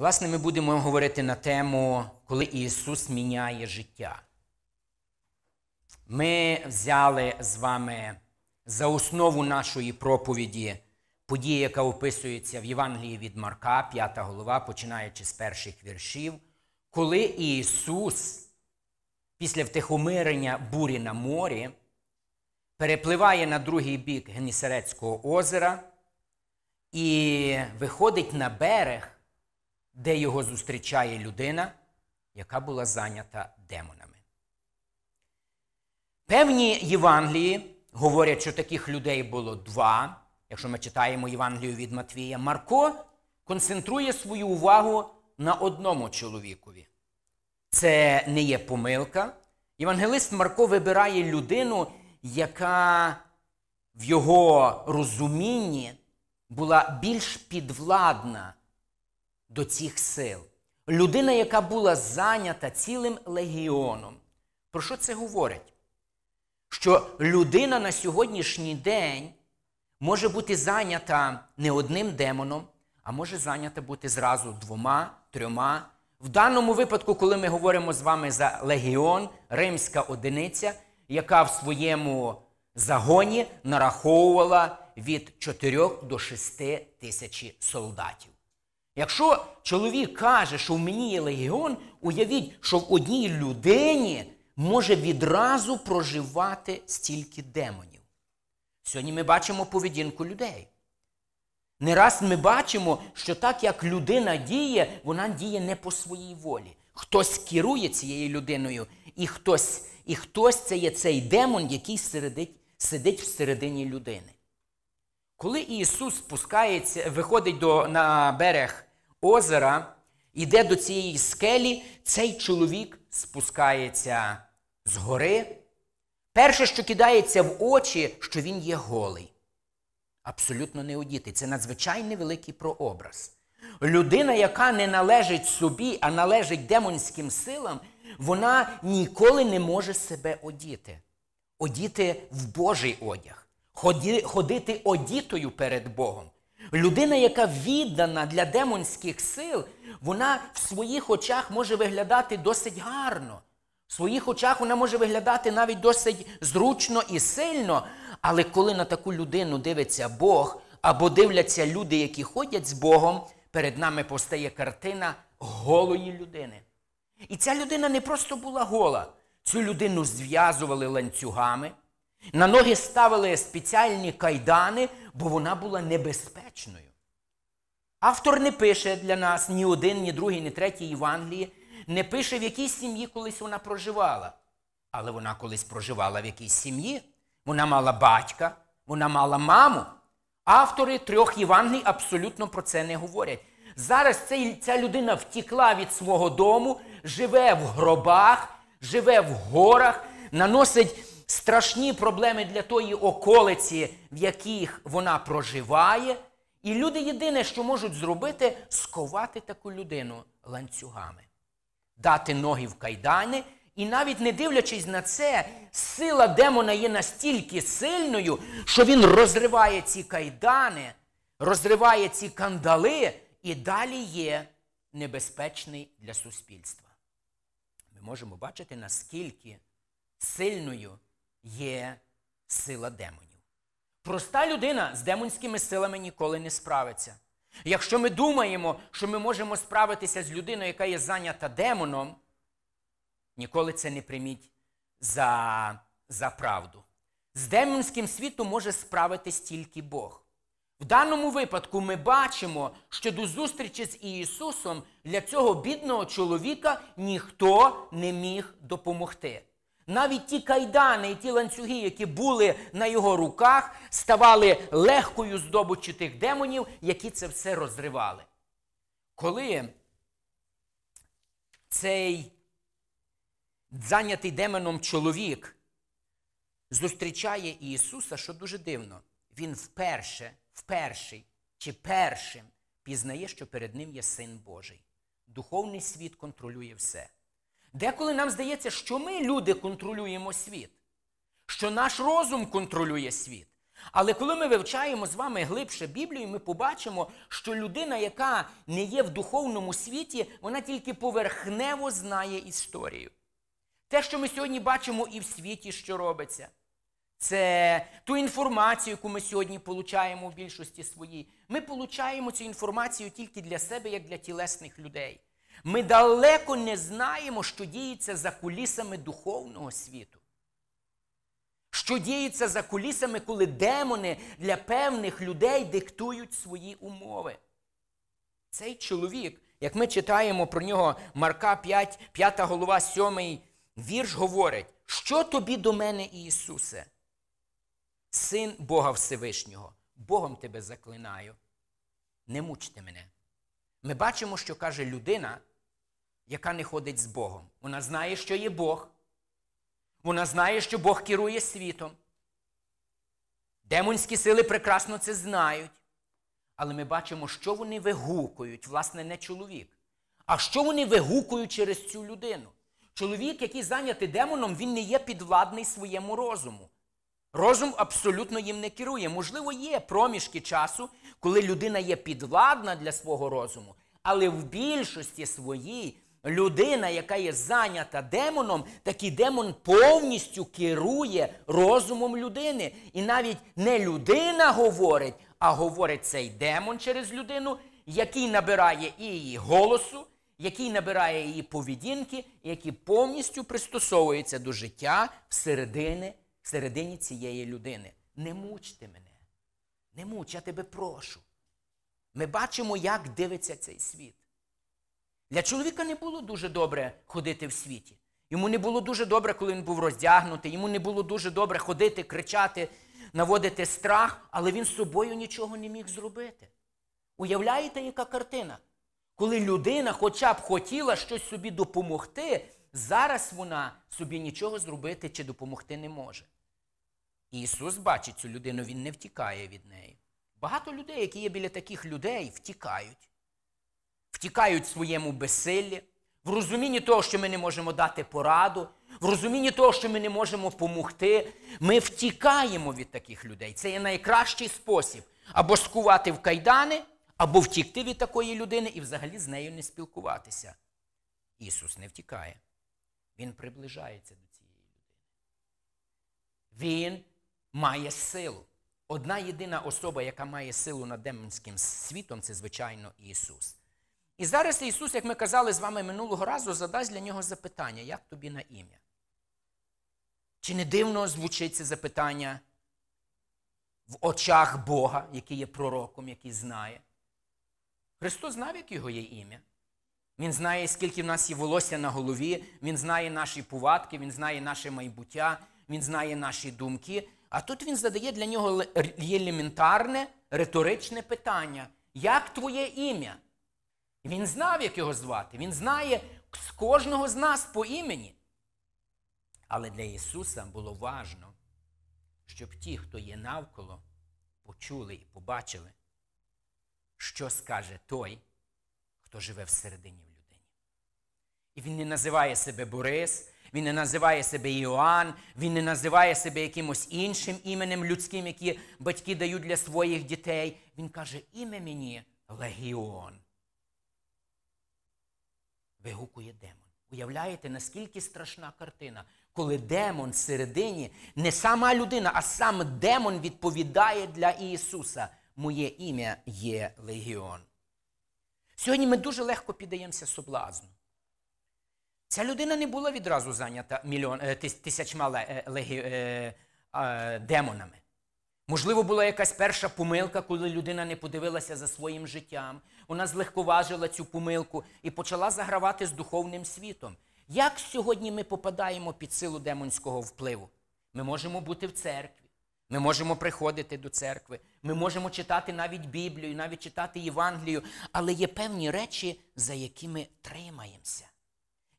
Власне, ми будемо говорити на тему, коли Ісус міняє життя. Ми взяли з вами за основу нашої проповіді події, яка описується в Євангелії від Марка, 5 голова, починаючи з перших віршів, коли Ісус після втихомирення бурі на морі перепливає на другий бік Генісарецького озера і виходить на берег, де його зустрічає людина, яка була зайнята демонами. Певні Євангелії говорять, що таких людей було два. Якщо ми читаємо Євангелію від Матвія, Марко концентрує свою увагу на одному чоловікові. Це не є помилка. Євангелист Марко вибирає людину, яка в його розумінні була більш підвладна до цих сил. Людина, яка була зайнята цілим легіоном. Про що це говорить? Що людина на сьогоднішній день може бути зайнята не одним демоном, а може зайнята бути зразу двома, трьома. В даному випадку, коли ми говоримо з вами за легіон, римська одиниця, яка в своєму загоні нараховувала від 4 до 6 тисяч солдатів. Якщо чоловік каже, що в мені є легіон, уявіть, що в одній людині може відразу проживати стільки демонів. Сьогодні ми бачимо поведінку людей. Не раз ми бачимо, що так як людина діє, вона діє не по своїй волі. Хтось керує цією людиною, і хтось і хтось це є цей демон, який сидить, сидить всередині людини. Коли Ісус спускається, виходить до, на берег озера, йде до цієї скелі, цей чоловік спускається з гори. Перше, що кидається в очі, що він є голий. Абсолютно не одітий. Це надзвичайно великий прообраз. Людина, яка не належить собі, а належить демонським силам, вона ніколи не може себе одіти. Одіти в Божий одяг, ходити одітою перед Богом. Людина, яка віддана для демонських сил, вона в своїх очах може виглядати досить гарно. В своїх очах вона може виглядати навіть досить зручно і сильно, але коли на таку людину дивиться Бог, або дивляться люди, які ходять з Богом, перед нами постає картина голої людини. І ця людина не просто була гола. Цю людину зв'язували ланцюгами, на ноги ставили спеціальні кайдани, бо вона була небезпечною. Автор не пише для нас ні один, ні другий, ні третій Євангелії, не пише, в якій сім'ї колись вона проживала. Але вона колись проживала в якійсь сім'ї. Вона мала батька, вона мала маму. Автори трьох Євангелій абсолютно про це не говорять. Зараз ця людина втікла від свого дому, живе в гробах, живе в горах, наносить страшні проблеми для тої околиці, в яких вона проживає. І люди єдине, що можуть зробити, сковати таку людину ланцюгами, дати ноги в кайдани. І навіть не дивлячись на це, сила демона є настільки сильною, що він розриває ці кайдани, розриває ці кандали і далі є небезпечний для суспільства. Ми можемо бачити, наскільки сильною є сила демонів. Проста людина з демонськими силами ніколи не справиться. Якщо ми думаємо, що ми можемо справитися з людиною, яка є зайнята демоном, ніколи це не прийміть за, за правду. З демонським світом може справитись тільки Бог. В даному випадку ми бачимо, що до зустрічі з Ісусом для цього бідного чоловіка ніхто не міг допомогти. Навіть ті кайдани і ті ланцюги, які були на його руках, ставали легкою здобуччю тих демонів, які це все розривали. Коли цей зайнятий демоном чоловік зустрічає Ісуса, що дуже дивно, він вперше, вперший чи першим пізнає, що перед ним є Син Божий. Духовний світ контролює все. Деколи нам здається, що ми, люди, контролюємо світ, що наш розум контролює світ. Але коли ми вивчаємо з вами глибше Біблію, ми побачимо, що людина, яка не є в духовному світі, вона тільки поверхнево знає історію. Те, що ми сьогодні бачимо і в світі, що робиться, це ту інформацію, яку ми сьогодні получаємо в більшості своїй. Ми получаємо цю інформацію тільки для себе, як для тілесних людей. Ми далеко не знаємо, що діється за кулісами духовного світу. Що діється за кулісами, коли демони для певних людей диктують свої умови. Цей чоловік, як ми читаємо про нього Марка 5, 5 голова, 7 вірш, говорить, що тобі до мене, Ісусе? Син Бога Всевишнього, Богом тебе заклинаю. Не мучте мене. Ми бачимо, що каже людина, яка не ходить з Богом. Вона знає, що є Бог. Вона знає, що Бог керує світом. Демонські сили прекрасно це знають. Але ми бачимо, що вони вигукують, власне, не чоловік. А що вони вигукують через цю людину? Чоловік, який зайнятий демоном, він не є підвладний своєму розуму. Розум абсолютно їм не керує. Можливо, є проміжки часу, коли людина є підвладна для свого розуму, але в більшості своїй людина, яка є зайнята демоном, такий демон повністю керує розумом людини. І навіть не людина говорить, а говорить цей демон через людину, який набирає і її голосу, який набирає її поведінки, який повністю пристосовується до життя всередині, всередині цієї людини. Не мучте мене. Не муч, я тебе прошу. Ми бачимо, як дивиться цей світ. Для чоловіка не було дуже добре ходити в світі. Йому не було дуже добре, коли він був роздягнутий, йому не було дуже добре ходити, кричати, наводити страх, але він з собою нічого не міг зробити. Уявляєте, яка картина? Коли людина хоча б хотіла щось собі допомогти, зараз вона собі нічого зробити чи допомогти не може. Ісус бачить цю людину, Він не втікає від неї. Багато людей, які є біля таких людей, втікають. Втікають в своєму безсиллі, в розумінні того, що ми не можемо дати пораду, в розумінні того, що ми не можемо допомогти. Ми втікаємо від таких людей. Це є найкращий спосіб або скувати в кайдани, або втікти від такої людини і взагалі з нею не спілкуватися. Ісус не втікає. Він приближається до цієї людини. Він має силу. Одна єдина особа, яка має силу над демонським світом, це, звичайно, Ісус. І зараз Ісус, як ми казали з вами минулого разу, задасть для нього запитання, як тобі на ім'я? Чи не дивно звучить це запитання в очах Бога, який є пророком, який знає? Христос знав, як його є ім'я. Він знає, скільки в нас є волосся на голові, Він знає наші повадки, Він знає наше майбуття, Він знає наші думки. А тут він задає для нього елементарне риторичне питання: як твоє ім'я? Він знав, як його звати. Він знає з кожного з нас по імені. Але для Ісуса було важно, щоб ті, хто є навколо, почули і побачили, що скаже той, хто живе всередині в людині. І він не називає себе Борис, він не називає себе Іоанн, він не називає себе якимось іншим іменем людським, які батьки дають для своїх дітей. Він каже, ім'я мені Легіон. Вигукує демон. Уявляєте, наскільки страшна картина, коли демон всередині, не сама людина, а сам демон відповідає для Ісуса. Моє ім'я є Легіон. Сьогодні ми дуже легко піддаємося соблазну. Ця людина не була відразу зайнята мільйон, тисячма легі, е, е, демонами. Можливо, була якась перша помилка, коли людина не подивилася за своїм життям. Вона злегковажила цю помилку і почала загравати з духовним світом. Як сьогодні ми попадаємо під силу демонського впливу? Ми можемо бути в церкві, ми можемо приходити до церкви, ми можемо читати навіть Біблію, навіть читати Євангелію, але є певні речі, за які ми тримаємося.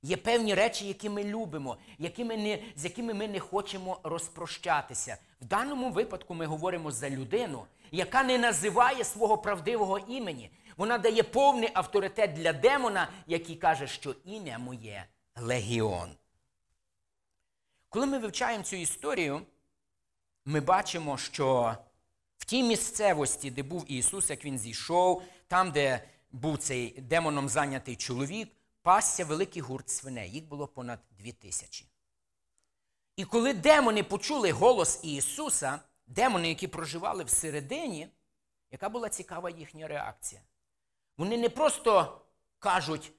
Є певні речі, які ми любимо, які ми не, з якими ми не хочемо розпрощатися. В даному випадку ми говоримо за людину, яка не називає свого правдивого імені. Вона дає повний авторитет для демона, який каже, що ім'я моє легіон. Коли ми вивчаємо цю історію, ми бачимо, що В тій місцевості, де був Ісус, як Він зійшов, там, де був цей демоном зайнятий чоловік, пасся великий гурт свиней. Їх було понад дві тисячі. І коли демони почули голос Ісуса, демони, які проживали всередині, яка була цікава їхня реакція? Вони не просто кажуть,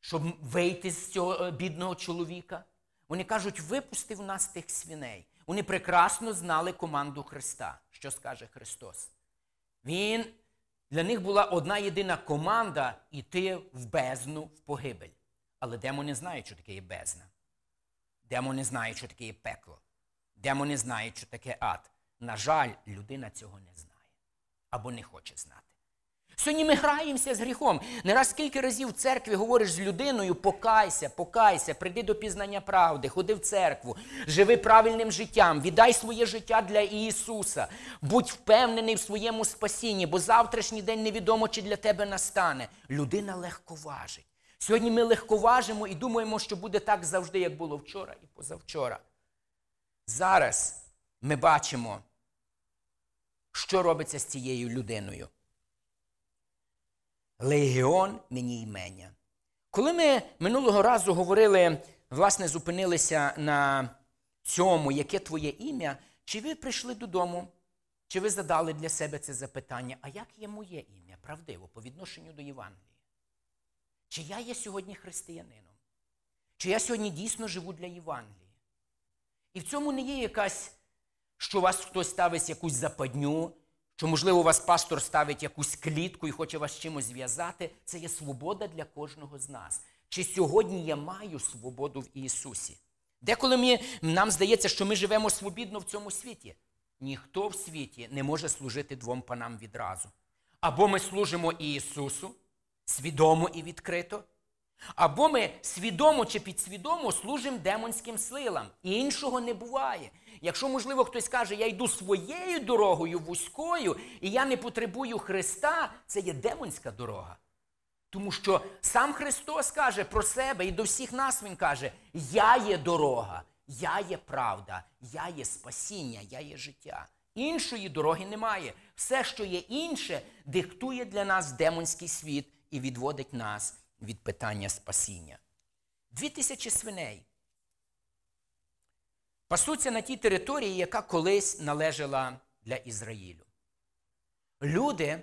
щоб вийти з цього е, бідного чоловіка. Вони кажуть, випусти в нас тих свиней. Вони прекрасно знали команду Христа, що скаже Христос. Він, Для них була одна єдина команда йти в бездну, в погибель. Але демони знають, що таке є бездна. Демони знають, що таке є пекло. Демони знають, що таке ад. На жаль, людина цього не знає або не хоче знати. Сьогодні ми граємося з гріхом. Не раз скільки разів в церкві говориш з людиною, покайся, покайся, прийди до пізнання правди, ходи в церкву, живи правильним життям, віддай своє життя для Ісуса, будь впевнений в своєму спасінні, бо завтрашній день невідомо, чи для тебе настане. Людина легковажить. Сьогодні ми легковажимо і думаємо, що буде так завжди, як було вчора і позавчора. Зараз ми бачимо, що робиться з цією людиною. Легіон мені імення. Коли ми минулого разу говорили, власне, зупинилися на цьому, яке твоє ім'я, чи ви прийшли додому, чи ви задали для себе це запитання, а як є моє ім'я, правдиво, по відношенню до Євангелія? Чи я є сьогодні християнином? Чи я сьогодні дійсно живу для Євангелія? І в цьому не є якась, що вас хтось ставить якусь западню, що, можливо, у вас пастор ставить якусь клітку і хоче вас чимось зв'язати, це є свобода для кожного з нас. Чи сьогодні я маю свободу в Ісусі? Деколи ми, нам здається, що ми живемо свобідно в цьому світі. Ніхто в світі не може служити двом панам відразу. Або ми служимо Ісусу свідомо і відкрито, або ми свідомо чи підсвідомо служимо демонським силам. І іншого не буває. Якщо, можливо, хтось каже, я йду своєю дорогою вузькою, і я не потребую Христа, це є демонська дорога. Тому що сам Христос каже про себе і до всіх нас Він каже: Я є дорога, я є правда, я є спасіння, я є життя. Іншої дороги немає. Все, що є інше, диктує для нас демонський світ і відводить нас від питання спасіння. Дві тисячі свиней пасуться на тій території, яка колись належала для Ізраїлю. Люди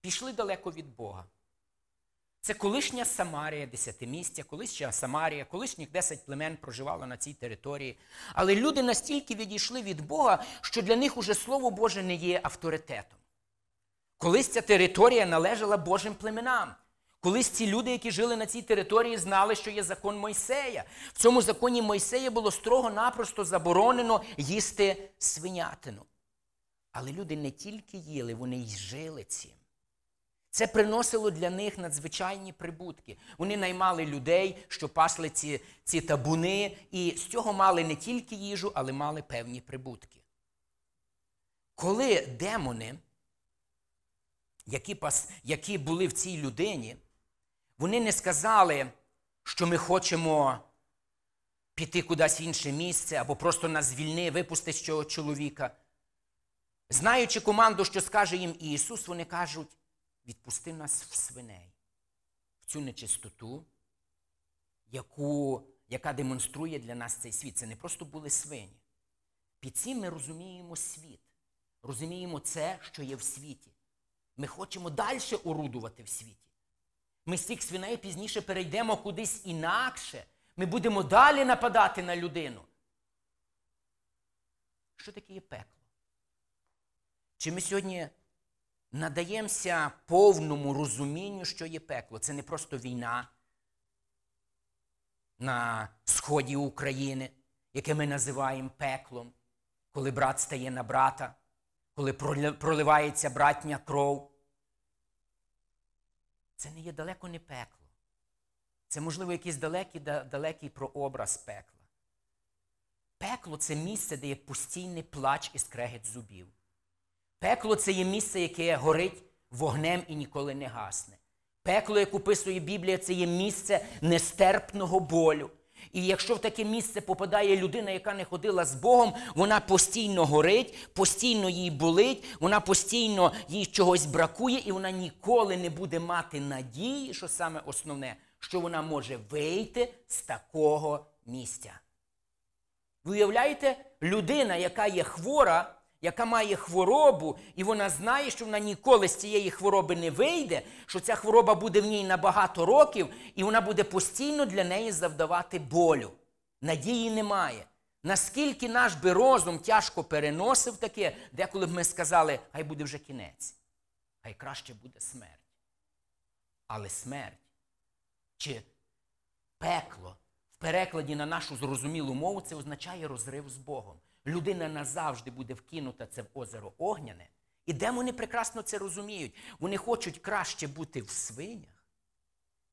пішли далеко від Бога. Це колишня Самарія, десятимістя, колишня Самарія, колишніх десять племен проживало на цій території. Але люди настільки відійшли від Бога, що для них уже Слово Боже не є авторитетом. Колись ця територія належала Божим племенам. Колись ці люди, які жили на цій території, знали, що є закон Мойсея. В цьому законі Мойсея було строго-напросто заборонено їсти свинятину. Але люди не тільки їли, вони й жили цим. Це приносило для них надзвичайні прибутки. Вони наймали людей, що пасли ці ці табуни, і з цього мали не тільки їжу, але мали певні прибутки. Коли демони, які, які були в цій людині, вони не сказали, що ми хочемо піти кудись в інше місце або просто нас звільни, випусти з цього чоловіка. Знаючи команду, що скаже їм Ісус, вони кажуть, відпусти нас в свиней, в цю нечистоту, яку, яка демонструє для нас цей світ. Це не просто були свині. Під цим ми розуміємо світ, розуміємо це, що є в світі. Ми хочемо далі орудувати в світі. Ми з цих свиней пізніше перейдемо кудись інакше. Ми будемо далі нападати на людину. Що таке є пекло? Чи ми сьогодні надаємося повному розумінню, що є пекло? Це не просто війна на сході України, яке ми називаємо пеклом, коли брат стає на брата, коли проливається братня кров. Це не є далеко не пекло. Це, можливо, якийсь далекий далекий прообраз пекла. Пекло це місце, де є постійний плач і скрегет зубів. Пекло це є місце, яке горить вогнем і ніколи не гасне. Пекло, як описує Біблія, це є місце нестерпного болю. І якщо в таке місце попадає людина, яка не ходила з Богом, вона постійно горить, постійно їй болить, вона постійно їй чогось бракує, і вона ніколи не буде мати надії, що саме основне, що вона може вийти з такого місця. Ви уявляєте, людина, яка є хвора, яка має хворобу, і вона знає, що вона ніколи з цієї хвороби не вийде, що ця хвороба буде в ній на багато років, і вона буде постійно для неї завдавати болю. Надії немає. Наскільки наш би розум тяжко переносив таке, деколи б ми сказали, хай буде вже кінець, хай краще буде смерть. Але смерть чи пекло в перекладі на нашу зрозумілу мову це означає розрив з Богом. Людина назавжди буде вкинута це в озеро Огняне. І демони прекрасно це розуміють. Вони хочуть краще бути в свинях,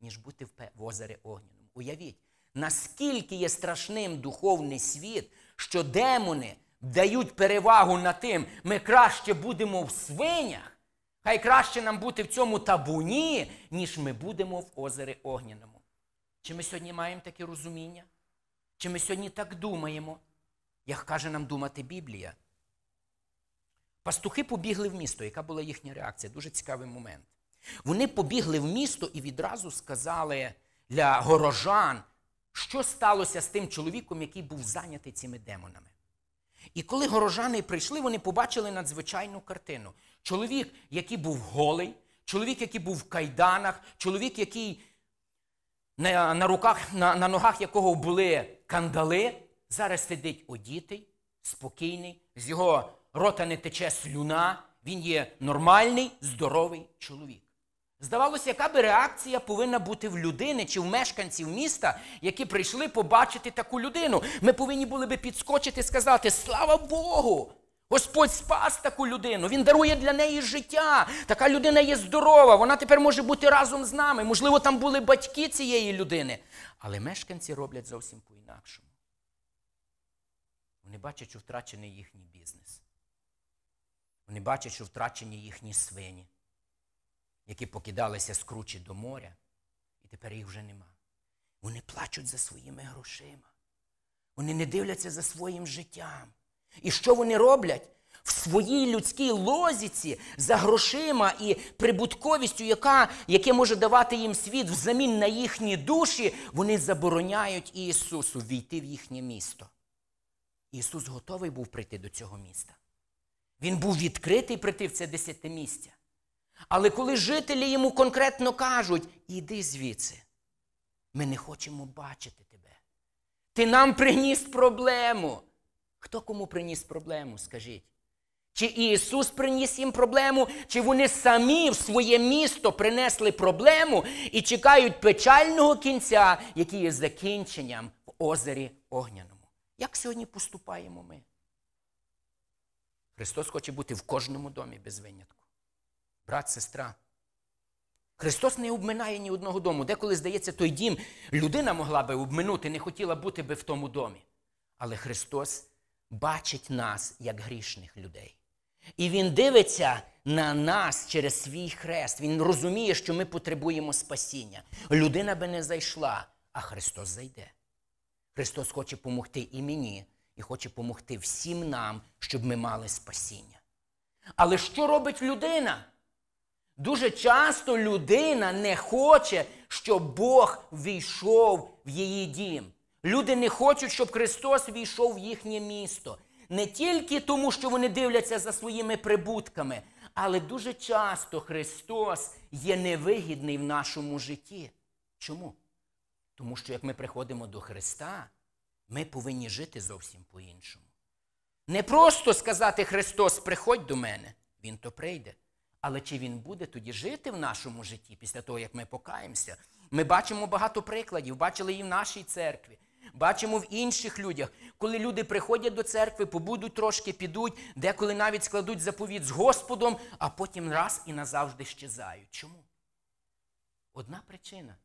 ніж бути в, озері Огняному. Уявіть, наскільки є страшним духовний світ, що демони дають перевагу на тим, ми краще будемо в свинях, хай краще нам бути в цьому табуні, ніж ми будемо в озері Огняному. Чи ми сьогодні маємо таке розуміння? Чи ми сьогодні так думаємо, як каже нам думати Біблія? Пастухи побігли в місто. Яка була їхня реакція? Дуже цікавий момент. Вони побігли в місто і відразу сказали для горожан, що сталося з тим чоловіком, який був зайнятий цими демонами. І коли горожани прийшли, вони побачили надзвичайну картину. Чоловік, який був голий, чоловік, який був в кайданах, чоловік, який на, руках, на, на ногах якого були кандали, зараз сидить одітий, спокійний, з його рота не тече слюна, він є нормальний, здоровий чоловік. Здавалося, яка би реакція повинна бути в людини чи в мешканців міста, які прийшли побачити таку людину. Ми повинні були би підскочити і сказати: Слава Богу! Господь спас таку людину, Він дарує для неї життя. Така людина є здорова, вона тепер може бути разом з нами. Можливо, там були батьки цієї людини. Але мешканці роблять зовсім по-інакшому. Вони бачать, що втрачений їхній бізнес. Вони бачать, що втрачені їхні свині, які покидалися з кручі до моря, і тепер їх вже нема. Вони плачуть за своїми грошима. Вони не дивляться за своїм життям. І що вони роблять? В своїй людській лозіці за грошима і прибутковістю, яка, яке може давати їм світ взамін на їхні душі, вони забороняють Ісусу війти в їхнє місто. Ісус готовий був прийти до цього міста. Він був відкритий прийти в це десятимістя. Але коли жителі йому конкретно кажуть, іди звідси, ми не хочемо бачити тебе. Ти нам приніс проблему. Хто кому приніс проблему, скажіть? Чи Ісус приніс їм проблему, чи вони самі в своє місто принесли проблему і чекають печального кінця, який є закінченням в озері Огняному? Як сьогодні поступаємо ми? Христос хоче бути в кожному домі без винятку. Брат, сестра. Христос не обминає ні одного дому. Деколи, здається, той дім людина могла би обминути, не хотіла бути би в тому домі. Але Христос бачить нас як грішних людей. І Він дивиться на нас через свій хрест. Він розуміє, що ми потребуємо спасіння. Людина би не зайшла, а Христос зайде. Христос хоче допомогти і мені, і хоче допомогти всім нам, щоб ми мали спасіння. Але що робить людина? Дуже часто людина не хоче, щоб Бог війшов в її дім. Люди не хочуть, щоб Христос війшов в їхнє місто. Не тільки тому, що вони дивляться за своїми прибутками, але дуже часто Христос є невигідний в нашому житті. Чому? Тому що як ми приходимо до Христа, ми повинні жити зовсім по-іншому. Не просто сказати Христос, приходь до мене, Він то прийде. Але чи він буде тоді жити в нашому житті після того, як ми покаємося? Ми бачимо багато прикладів, бачили і в нашій церкві, бачимо в інших людях, коли люди приходять до церкви, побудуть трошки, підуть, деколи навіть складуть заповіт з Господом, а потім раз і назавжди щезають. Чому? Одна причина.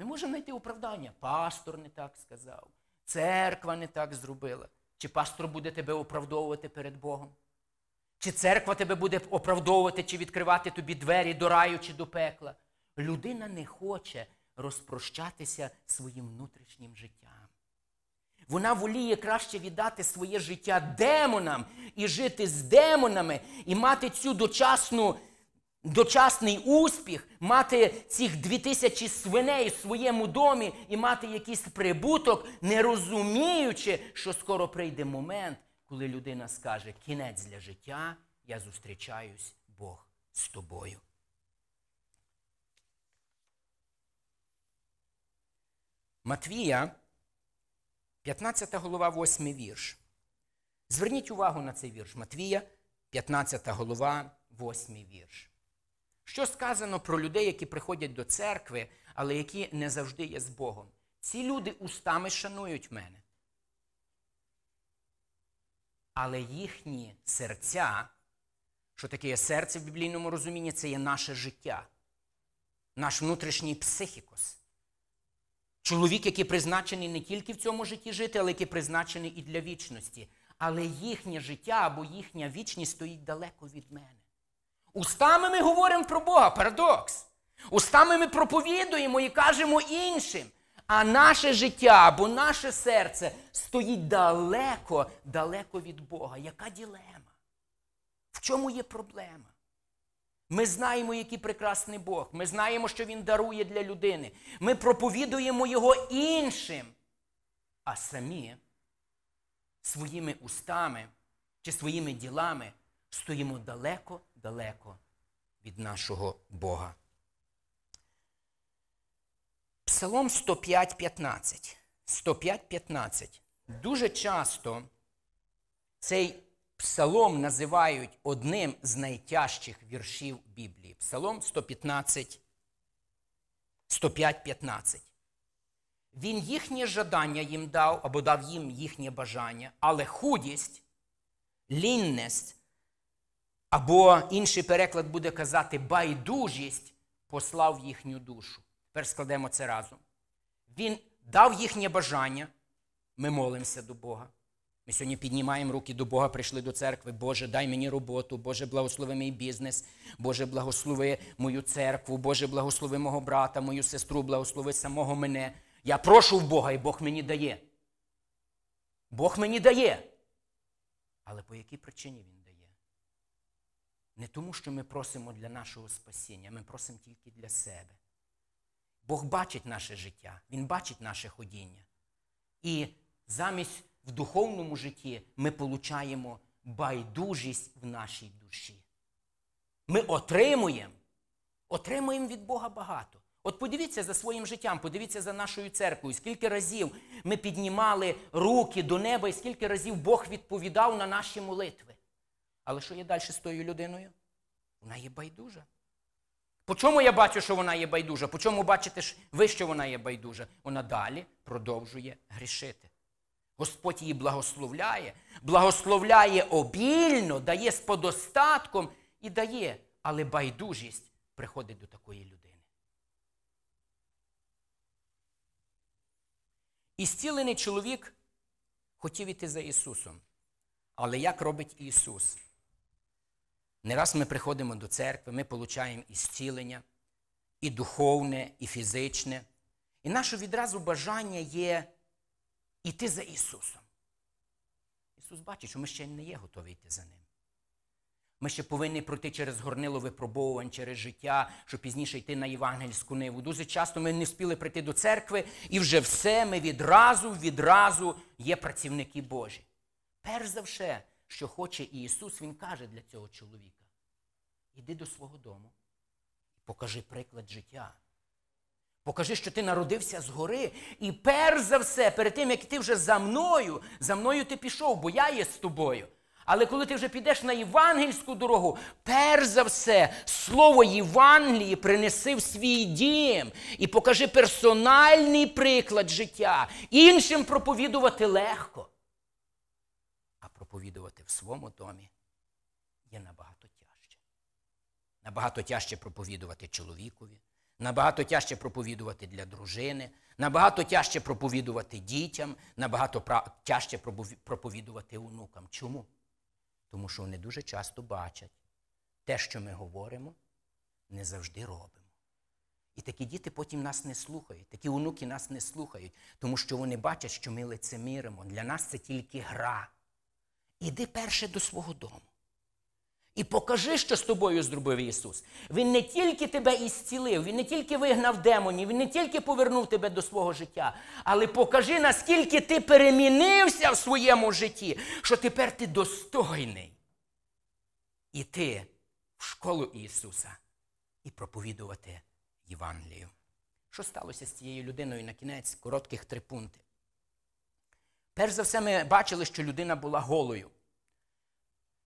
Ми можемо знайти оправдання. Пастор не так сказав, церква не так зробила. Чи пастор буде тебе оправдовувати перед Богом? Чи церква тебе буде оправдовувати, чи відкривати тобі двері до раю чи до пекла? Людина не хоче розпрощатися своїм внутрішнім життям. Вона воліє краще віддати своє життя демонам і жити з демонами, і мати цю дочасну, дочасний успіх, мати цих дві тисячі свиней в своєму домі і мати якийсь прибуток, не розуміючи, що скоро прийде момент, коли людина скаже: кінець для життя, я зустрічаюсь, Бог з тобою. Матвія, 15 голова, 8 вірш. Зверніть увагу на цей вірш. Матвія, 15 голова, 8 вірш. Що сказано про людей, які приходять до церкви, але які не завжди є з Богом? Ці люди устами шанують мене. Але їхні серця, що таке є серце в біблійному розумінні, це є наше життя, наш внутрішній психікос. Чоловік, який призначений не тільки в цьому житті жити, але який призначений і для вічності. Але їхнє життя або їхня вічність стоїть далеко від мене. Устами ми говоримо про Бога, парадокс. Устами ми проповідуємо і кажемо іншим. А наше життя або наше серце стоїть далеко, далеко від Бога. Яка ділема? В чому є проблема? Ми знаємо, який прекрасний Бог. Ми знаємо, що Він дарує для людини. Ми проповідуємо Його іншим. А самі своїми устами чи своїми ділами стоїмо далеко-далеко від нашого Бога. Псалом 105.15. 105.15. Дуже часто цей псалом називають одним з найтяжчих віршів Біблії. Псалом 115, 105.15. Він їхнє жадання їм дав, або дав їм їхнє бажання, але худість, лінність, або інший переклад буде казати байдужість послав їхню душу. Тепер складемо це разом. Він дав їхнє бажання, ми молимося до Бога. Ми сьогодні піднімаємо руки до Бога, прийшли до церкви. Боже, дай мені роботу, Боже, благослови мій бізнес, Боже, благослови мою церкву, Боже, благослови мого брата, мою сестру, благослови самого мене. Я прошу в Бога, і Бог мені дає. Бог мені дає. Але по якій причині Він? Не тому, що ми просимо для нашого спасіння, ми просимо тільки для себе. Бог бачить наше життя, Він бачить наше ходіння. І замість в духовному житті ми получаємо байдужість в нашій душі. Ми отримуємо, отримуємо від Бога багато. От подивіться за своїм життям, подивіться за нашою церквою, скільки разів ми піднімали руки до неба, і скільки разів Бог відповідав на наші молитви. Але що є далі з тою людиною? Вона є байдужа. По чому я бачу, що вона є байдужа? По чому бачите ви, що вона є байдужа? Вона далі продовжує грішити. Господь її благословляє, благословляє обільно, дає з подостатком і дає, але байдужість приходить до такої людини. І зцілений чоловік хотів іти за Ісусом. Але як робить Ісус? Не раз ми приходимо до церкви, ми отримуємо і зцілення, і духовне, і фізичне. І наше відразу бажання є іти за Ісусом. Ісус бачить, що ми ще не є готові йти за Ним. Ми ще повинні пройти через горнило випробовувань, через життя, щоб пізніше йти на євангельську ниву. Дуже часто ми не встигли прийти до церкви, і вже все ми відразу, відразу є працівники Божі. Перш за все, що хоче Ісус, Він каже для цього чоловіка: іди до свого дому, і покажи приклад життя. Покажи, що ти народився згори. І перш за все, перед тим, як ти вже за мною, за мною ти пішов, бо я є з тобою. Але коли ти вже підеш на євангельську дорогу, перш за все, слово Євангелії принеси в свій дім і покажи персональний приклад життя. Іншим проповідувати легко. А проповідувати в своєму домі є набагато тяжче. Набагато тяжче проповідувати чоловікові. Набагато тяжче проповідувати для дружини, набагато тяжче проповідувати дітям, набагато тяжче проповідувати онукам. Чому? Тому що вони дуже часто бачать те, що ми говоримо, не завжди робимо. І такі діти потім нас не слухають, такі онуки нас не слухають, тому що вони бачать, що ми лицеміримо. Для нас це тільки гра. Іди перше до свого дому. І покажи, що з тобою зробив Ісус. Він не тільки тебе ісцілив, Він не тільки вигнав демонів, Він не тільки повернув тебе до свого життя, але покажи, наскільки ти перемінився в своєму житті, що тепер ти достойний іти в школу Ісуса і проповідувати Євангелію. Що сталося з цією людиною на кінець коротких три пункти? Перш за все, ми бачили, що людина була голою.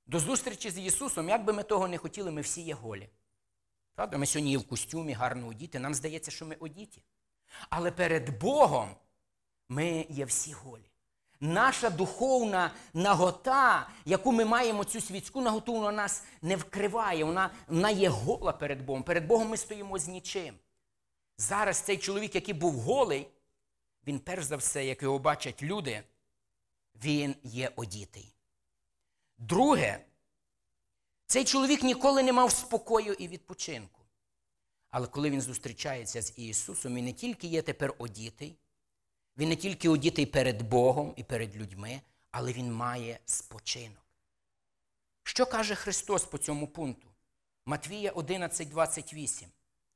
До зустрічі з Ісусом, як би ми того не хотіли, ми всі є голі. Правда, ми сьогодні є в костюмі, гарно одіти. Нам здається, що ми одіті. Але перед Богом ми є всі голі. Наша духовна нагота, яку ми маємо, цю світську наготу, вона нас не вкриває, вона, вона є гола перед Богом. Перед Богом ми стоїмо з нічим. Зараз цей чоловік, який був голий, він перш за все, як його бачать люди, він є одітий. Друге, цей чоловік ніколи не мав спокою і відпочинку. Але коли він зустрічається з Ісусом, він не тільки є тепер одітий, він не тільки одітий перед Богом і перед людьми, але він має спочинок. Що каже Христос по цьому пункту? Матвія 11, 28.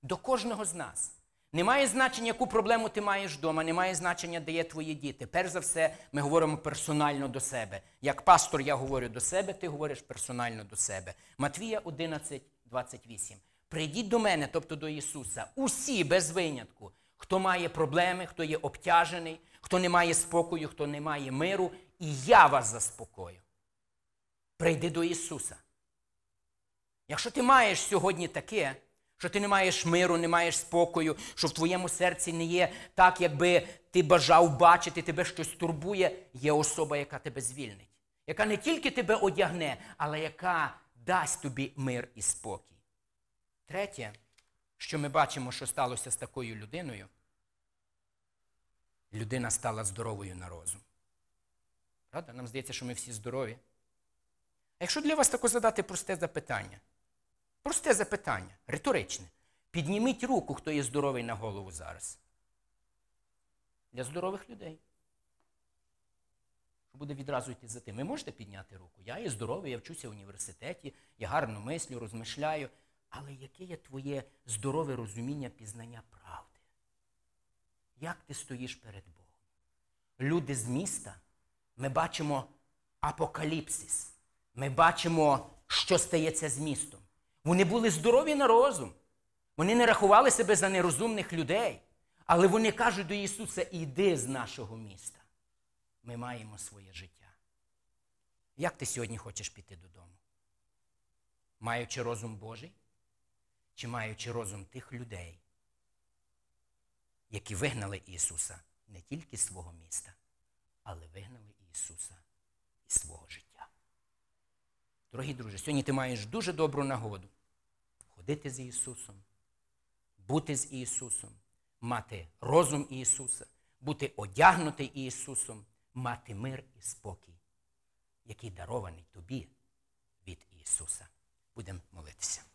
До кожного з нас. Немає значення, яку проблему ти маєш вдома, немає значення, де є твої діти. Перш за все, ми говоримо персонально до себе. Як пастор, я говорю до себе, ти говориш персонально до себе. Матвія 11, 28. Прийдіть до мене, тобто до Ісуса, усі без винятку, хто має проблеми, хто є обтяжений, хто не має спокою, хто не має миру, і я вас заспокою. Прийди до Ісуса. Якщо ти маєш сьогодні таке, що ти не маєш миру, не маєш спокою, що в твоєму серці не є так, якби ти бажав бачити, тебе щось турбує, є особа, яка тебе звільнить, яка не тільки тебе одягне, але яка дасть тобі мир і спокій. Третє, що ми бачимо, що сталося з такою людиною, людина стала здоровою на розум. Правда? Нам здається, що ми всі здорові. А якщо для вас тако задати просте запитання, просте запитання, риторичне, підніміть руку, хто є здоровий на голову зараз. Для здорових людей. Що буде відразу йти за тим. Ви можете підняти руку? Я є здоровий, я вчуся в університеті, я гарно мислю, розмишляю. Але яке є твоє здорове розуміння пізнання правди? Як ти стоїш перед Богом? Люди з міста, ми бачимо апокаліпсис. Ми бачимо, що стається з містом. Вони були здорові на розум. Вони не рахували себе за нерозумних людей. Але вони кажуть до Ісуса: іди з нашого міста. Ми маємо своє життя. Як ти сьогодні хочеш піти додому? Маючи розум Божий? Чи маючи розум тих людей, які вигнали Ісуса не тільки з свого міста, але вигнали Ісуса із свого життя. Дорогі друзі, сьогодні ти маєш дуже добру нагоду ходити з Ісусом, бути з Ісусом, мати розум Ісуса, бути одягнутий Ісусом, мати мир і спокій, який дарований тобі від Ісуса. Будемо молитися.